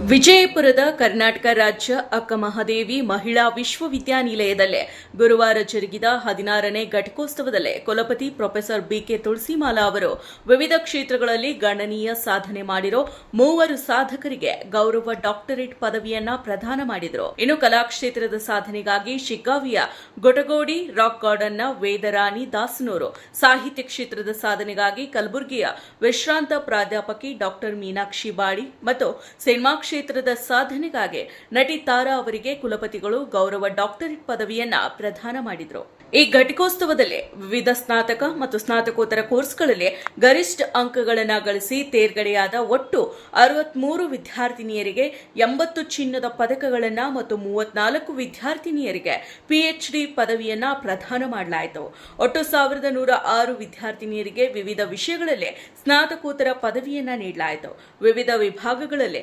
ವಿಜಯಪುರದ ಕರ್ನಾಟಕ ರಾಜ್ಯ ಅಕ್ಕ ಮಹಾದೇವಿ ಮಹಿಳಾ ವಿಶ್ವವಿದ್ಯಾನಿಲಯದಲ್ಲಿ ಗುರುವಾರ ಜರುಗಿದ ಹದಿನಾರನೇ ಘಟಕೋತ್ಸವದಲ್ಲಿ ಕುಲಪತಿ ಪ್ರೊಫೆಸರ್ ಬಿಕೆ ತುಳಸಿಮಾಲಾ ಅವರು ವಿವಿಧ ಕ್ಷೇತ್ರಗಳಲ್ಲಿ ಗಣನೀಯ ಸಾಧನೆ ಮಾಡಿರೋ ಮೂವರು ಸಾಧಕರಿಗೆ ಗೌರವ ಡಾಕ್ಟರೇಟ್ ಪದವಿಯನ್ನ ಪ್ರದಾನ ಮಾಡಿದರು. ಇನ್ನು ಕಲಾಕ್ಷೇತ್ರದ ಸಾಧನೆಗಾಗಿ ಶಿಗ್ಗಾವಿಯ ಗೊಟಗೋಡಿ, ರಾಕ್ ಗಾರ್ಡನ್ನ ವೇದರಾಣಿ ದಾಸನೂರು, ಸಾಹಿತ್ಯ ಕ್ಷೇತ್ರದ ಸಾಧನೆಗಾಗಿ ಕಲಬುರಗಿಯ ವಿಶ್ರಾಂತ ಪ್ರಾಧ್ಯಾಪಕಿ ಡಾಕ್ಟರ್ ಮೀನಾಕ್ಷಿ ಬಾಡಿ ಮತ್ತು ಸಿನಿಮಾ ಕ್ಷೇತ್ರದ ಸಾಧನೆಗಾಗಿ ನಟಿ ತಾರಾ ಅವರಿಗೆ ಕುಲಪತಿಗಳು ಗೌರವ ಡಾಕ್ಟರೇಟ್ ಪದವಿಯನ್ನ ಪ್ರದಾನ ಮಾಡಿದರು. ಈ ಘಟಿಕೋತ್ಸವದಲ್ಲಿ ವಿವಿಧ ಸ್ನಾತಕ ಮತ್ತು ಸ್ನಾತಕೋತ್ತರ ಕೋರ್ಸ್ಗಳಲ್ಲಿ ಗರಿಷ್ಠ ಅಂಕಗಳನ್ನು ಗಳಿಸಿ ತೇರ್ಗಡೆಯಾದ ಒಟ್ಟು ಅರವತ್ಮೂರು ವಿದ್ಯಾರ್ಥಿನಿಯರಿಗೆ ಎಂಬತ್ತು ಚಿನ್ನದ ಪದಕಗಳನ್ನು ಮತ್ತು ಮೂವತ್ನಾಲ್ಕು ವಿದ್ಯಾರ್ಥಿನಿಯರಿಗೆ ಪಿಎಚ್ಡಿ ಪದವಿಯನ್ನ ಪ್ರದಾನ ಮಾಡಲಾಯಿತು. ಒಟ್ಟು ಸಾವಿರದ ನೂರ ಆರು ವಿದ್ಯಾರ್ಥಿನಿಯರಿಗೆ ವಿವಿಧ ವಿಷಯಗಳಲ್ಲಿ ಸ್ನಾತಕೋತ್ತರ ಪದವಿಯನ್ನ ನೀಡಲಾಯಿತು. ವಿವಿಧ ವಿಭಾಗಗಳಲ್ಲಿ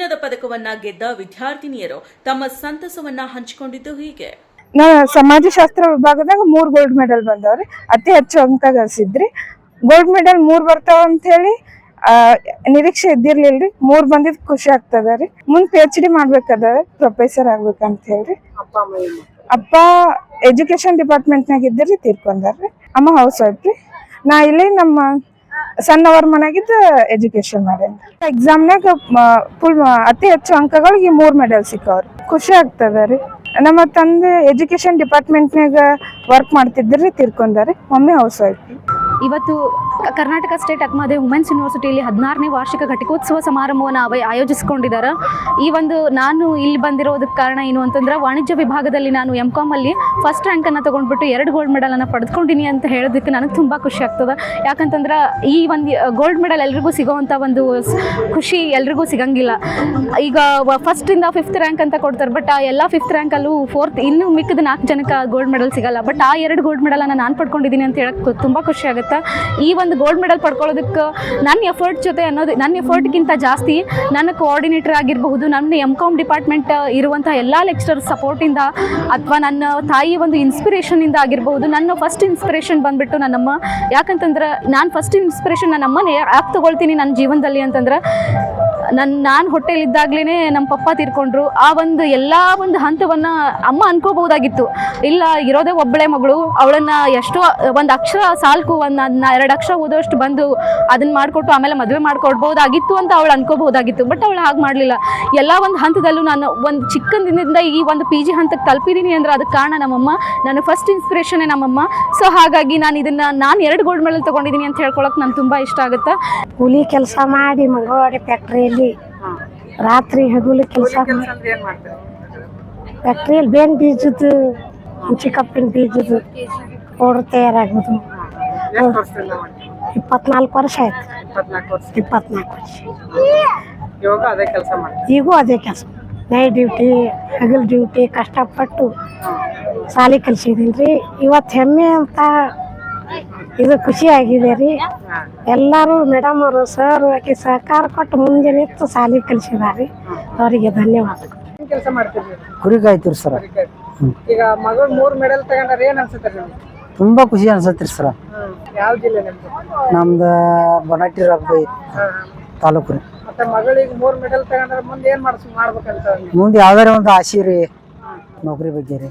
ಚಿನ್ನದ ಪದಕವನ್ನ ಗೆದ್ದ ವಿದ್ಯಾರ್ಥಿನಿಯರು ತಮ್ಮ ಸಂತಸವನ್ನ ಹಂಚಿಕೊಂಡಿದ್ದು ಹೀಗೆ. ನಾ ಸಮಾಜಶಾಸ್ತ್ರ ವಿಭಾಗದಾಗ ಮೂರ್ ಗೋಲ್ಡ್ ಮೆಡಲ್ ಬಂದವ್ರಿ. ಅತಿ ಹೆಚ್ಚು ಅಂಕ ಗಳಿಸಿದ್ರಿ. ಗೋಲ್ಡ್ ಮೆಡಲ್ ಮೂರ್ ಬರ್ತಾವ ಅಂತ ಹೇಳಿ ಆ ನಿರೀಕ್ಷೆ ಇದ್ದಿರ್ಲಿಲ್ರಿ. ಮೂರ್ ಬಂದಿದ್ ಖುಷಿ ಆಗ್ತದ ರೀ. ಮುಂದ್ ಪಿ ಎಚ್ ಡಿ ಮಾಡ್ಬೇಕದ ಪ್ರೊಫೆಸರ್ ಆಗ್ಬೇಕಂತ ಹೇಳ್ರಿ ಅಪ್ಪ ಎಜುಕೇಶನ್ ಡಿಪಾರ್ಟ್ಮೆಂಟ್ನಾಗ ಇದ್ದಿರ್ರಿ ತೀರ್ಕೊಂಡಾರ್ರಿ. ಅಮ್ಮ ಹೌಸ್ ವೈಫ್ ರೀ. ನಾ ಇಲ್ಲಿ ನಮ್ಮ ಸಣ್ಣವರ ಮನೆಗಿದ್ದು ಎಜುಕೇಶನ್ ಮಾಡೇನಿ ಎಕ್ಸಾಮ್ನಾಗ ಫುಲ್ ಅತಿ ಹೆಚ್ಚು ಅಂಕಗಳಿಗೆ ಮೂರು ಮೆಡಲ್ ಸಿಕ್ಕವ್ರಿ. ಖುಷಿ ಆಗ್ತದ ರೀ. ನಮ್ಮ ತಂದೆ ಎಜುಕೇಶನ್ ಡಿಪಾರ್ಟ್ಮೆಂಟ್ನಾಗ ವರ್ಕ್ ಮಾಡ್ತಿದ್ರಿ ತಿರ್ಕೊಂಡಾರಿ. ಮಮ್ಮಿ ಹೌಸ್ ವೈಫ್ ಇವತ್ತು ಕರ್ನಾಟಕ ಸ್ಟೇಟ್ ಅಕ್ಮಾದೆ ವುಮೆನ್ಸ್ ಯೂನಿವರ್ಸಿಟಿಯಲ್ಲಿ ಹದಿನಾರನೇ ವಾರ್ಷಿಕ ಘಟಿಕೋತ್ಸವ ಸಮಾರಂಭವನ್ನು ಅವ ಆಯೋಜಿಸ್ಕೊಂಡಿದ್ದಾರೆ ಈ ಒಂದು ನಾನು ಇಲ್ಲಿ ಬಂದಿರೋದಕ್ಕೆ ಕಾರಣ ಏನು ಅಂತಂದ್ರೆ, ವಾಣಿಜ್ಯ ವಿಭಾಗದಲ್ಲಿ ನಾನು ಎಂ ಕಾಮಲ್ಲಿ ಫಸ್ಟ್ ರ್ಯಾಂಕನ್ನು ತೊಗೊಂಡ್ಬಿಟ್ಟು ಎರಡು ಗೋಲ್ಡ್ ಮೆಡಲನ್ನು ಪಡೆದುಕೊಂಡಿನಿ ಅಂತ ಹೇಳೋದಕ್ಕೆ ನನಗೆ ತುಂಬ ಖುಷಿ ಆಗ್ತದೆ. ಯಾಕಂತಂದ್ರೆ ಈ ಒಂದು ಗೋಲ್ಡ್ ಮೆಡಲ್ ಎಲ್ರಿಗೂ ಸಿಗೋವಂಥ ಒಂದು ಖುಷಿ ಎಲ್ರಿಗೂ ಸಿಗಂಗಿಲ್ಲ. ಈಗ ಫಸ್ಟಿಂದ ಫಿಫ್ತ್ ರ್ಯಾಂಕ್ ಅಂತ ಕೊಡ್ತಾರೆ ಬಟ್ ಆ ಎಲ್ಲ ಫಿಫ್ತ್ ರ್ಯಾಂಕಲ್ಲೂ ಫೋರ್ತ್ ಇನ್ನೂ ಮಿಕ್ಕಿದ ನಾಲ್ಕು ಜನಕ್ಕೆ ಗೋಲ್ಡ್ ಮೆಡಲ್ ಸಿಗಲ್ಲ. ಬಟ್ ಆ ಎರಡು ಗೋಲ್ಡ್ ಮೆಡಲನ್ನು ನಾನು ಪಡ್ಕೊಂಡಿದ್ದೀನಿ ಅಂತ ಹೇಳಕ್ಕೆ ತುಂಬ ಖುಷಿ ಆಗುತ್ತೆ. ಈ ಒಂದು ಗೋಲ್ಡ್ ಮೆಡಲ್ ಪಡ್ಕೊಳ್ಳೋದಕ್ಕೆ ನನ್ನ ಎಫರ್ಟ್ ಜೊತೆ ಅನ್ನೋದು ನನ್ನ ಎಫರ್ಟ್ಗಿಂತ ಜಾಸ್ತಿ ನನ್ನ ಕೋಆರ್ಡಿನೇಟರ್ ಆಗಿರಬಹುದು, ನನ್ನ ಎಂ ಕಾಮ್ ಡಿಪಾರ್ಟ್ಮೆಂಟ್ ಇರುವಂಥ ಎಲ್ಲ ಲೆಕ್ಚರರ್ ಸಪೋರ್ಟಿಂದ ಅಥವಾ ನನ್ನ ತಾಯಿ ಒಂದು ಇನ್ಸ್ಪಿರೇಷನಿಂದ ಆಗಿರಬಹುದು, ನನ್ನ ಫಸ್ಟ್ ಇನ್ಸ್ಪಿರೇಷನ್ ಬಂದ್ಬಿಟ್ಟು ನನ್ನಮ್ಮ. ಯಾಕಂತಂದ್ರೆ ನಾನು ಫಸ್ಟ್ ಇನ್ಸ್ಪಿರೇಷನ್ ನನ್ನಮ್ಮನೇ, ಯಾಕೆ ತಗೊಳ್ತೀನಿ ನನ್ನ ಜೀವನದಲ್ಲಿ ಅಂತಂದ್ರೆ ನನ್ನ ನಾನು ಹೊಟ್ಟೆಲಿದ್ದಾಗ್ಲೇ ನಮ್ಮ ಪಪ್ಪ ತೀರ್ಕೊಂಡ್ರು. ಆ ಒಂದು ಎಲ್ಲ ಒಂದು ಹಂತವನ್ನು ಅಮ್ಮ ಅನ್ಕೋಬಹುದಾಗಿತ್ತು. ಇಲ್ಲ, ಇರೋದೇ ಒಬ್ಬಳೆ ಮಗಳು. ಅವಳನ್ನ ಎಷ್ಟೋ ಒಂದು ಅಕ್ಷರ ಸಾಲ್ಕು, ಒಂದು ಎರಡು ಅಕ್ಷರ ಓದೋಷ್ಟು ಬಂದು ಅದನ್ನ ಮಾಡಿಕೊಟ್ಟು ಆಮೇಲೆ ಮದುವೆ ಮಾಡ್ಕೊಡ್ಬೋದಾಗಿತ್ತು ಅಂತ ಅವಳು ಅನ್ಕೋಬಹುದಾಗಿತ್ತು. ಬಟ್ ಅವಳು ಹಾಗೆ ಮಾಡಲಿಲ್ಲ. ಎಲ್ಲ ಒಂದು ಹಂತದಲ್ಲೂ ನಾನು ಒಂದು ಚಿಕ್ಕಂದಿನಿಂದ ಈ ಒಂದು ಪಿ ಜಿ ಹಂತಕ್ಕೆ ತಲುಪಿದ್ದೀನಿ ಅಂದ್ರೆ ಅದಕ್ಕೆ ಕಾರಣ ನಮ್ಮಮ್ಮ. ನನ್ನ ಫಸ್ಟ್ ಇನ್ಸ್ಪಿರೇಷನೇ ನಮ್ಮಮ್ಮ. ಸೊ ಹಾಗಾಗಿ ನಾನು ಇದನ್ನು ನಾನು ಎರಡು ಗೋಲ್ಡ್ ಮೆಡಲ್ ತೊಗೊಂಡಿದ್ದೀನಿ ಅಂತ ಹೇಳ್ಕೊಳಕ್ಕೆ ನಾನು ತುಂಬ ಇಷ್ಟ ಆಗುತ್ತೆ? ಕೂಲಿ ಕೆಲಸ ಮಾಡಿ ಮಂಗಳವಾಡಿ ಫ್ಯಾಕ್ಟ್ರಿಯಲ್ಲಿ ರಾತ್ರಿ ಹಗಲು ಕೆಲಸ ಫ್ಯಾಕ್ಟ್ರಿಯಲ್ಲಿ ಬೇನ್ ಬೀಜದ್ದು ಚಿಕ್ಕಪ್ಪಿನ ಬೀಜದ್ದು ಪೌಡರ್ ತಯಾರಾಗೋದು ಇಪ್ಪತ್ನಾಲ್ಕು ವರ್ಷ ಆಯ್ತು. ಇಪ್ಪತ್ನಾಲ್ಕು ವರ್ಷ. ಈಗೂ ಅದೇ ಕೆಲಸ. ನೈಟ್ ಡ್ಯೂಟಿ ಹಗಲ್ ಡ್ಯೂಟಿ ಕಷ್ಟಪಟ್ಟು ಸಾಲಿ ಕಲ್ಸಿದ್ದೀನಿ ರೀ ಇವತ್ತು ಹೆಮ್ಮೆ ಅಂತ ಇದು ಖುಷಿ ಆಗಿದೆ ರೀ. ಎಲ್ಲರೂ ಮೇಡಮ್ ಅವರು ಸರ್ ಆಕೆ ಸಹಕಾರ ಕೊಟ್ಟು ಮುಂದೆ ನಿಂತು ಸಾಲಿ ಕಲಿಸಿದಾರಿ. ಅವರಿಗೆ ಧನ್ಯವಾದ. ಏನ್ ಕೆಲಸ ಮಾಡ್ತೀರಿ ಕುರಿ ಕಾಯ್ತೀರಿ ಸರ ಈಗ ಮಗಳು ಮೂರು ಮೆಡಲ್ ತಗೊಂಡ್ರೆ ಏನ್ ಅನ್ಸುತ್ತೆ ತುಂಬಾ ಖುಷಿ ಅನ್ಸತ್ರಿ ಸರ್. ಯಾವ ಜಿಲ್ಲೆ ನಿಮ್ದು? ನಮ್ದು ಬನಾಟಿ ರಬ್ಬಿ ತಾಲೂಕು ರೀ. ಮತ್ತೆ ಮಗಳಿಗೆ ಮೂರು ಮೆಡಲ್ ತಗೊಂಡ್ರೆ ಮುಂದೆ ಏನ್ ಮಾಡ್ಸ್ ಮಾಡ್ಬೇಕಂತ? ಮುಂದೆ ಯಾವ್ದಾರ ಒಂದು ಆಸೆ ರೀ. ನೌಕರಿ ಬಗ್ಗೆ ರೀ.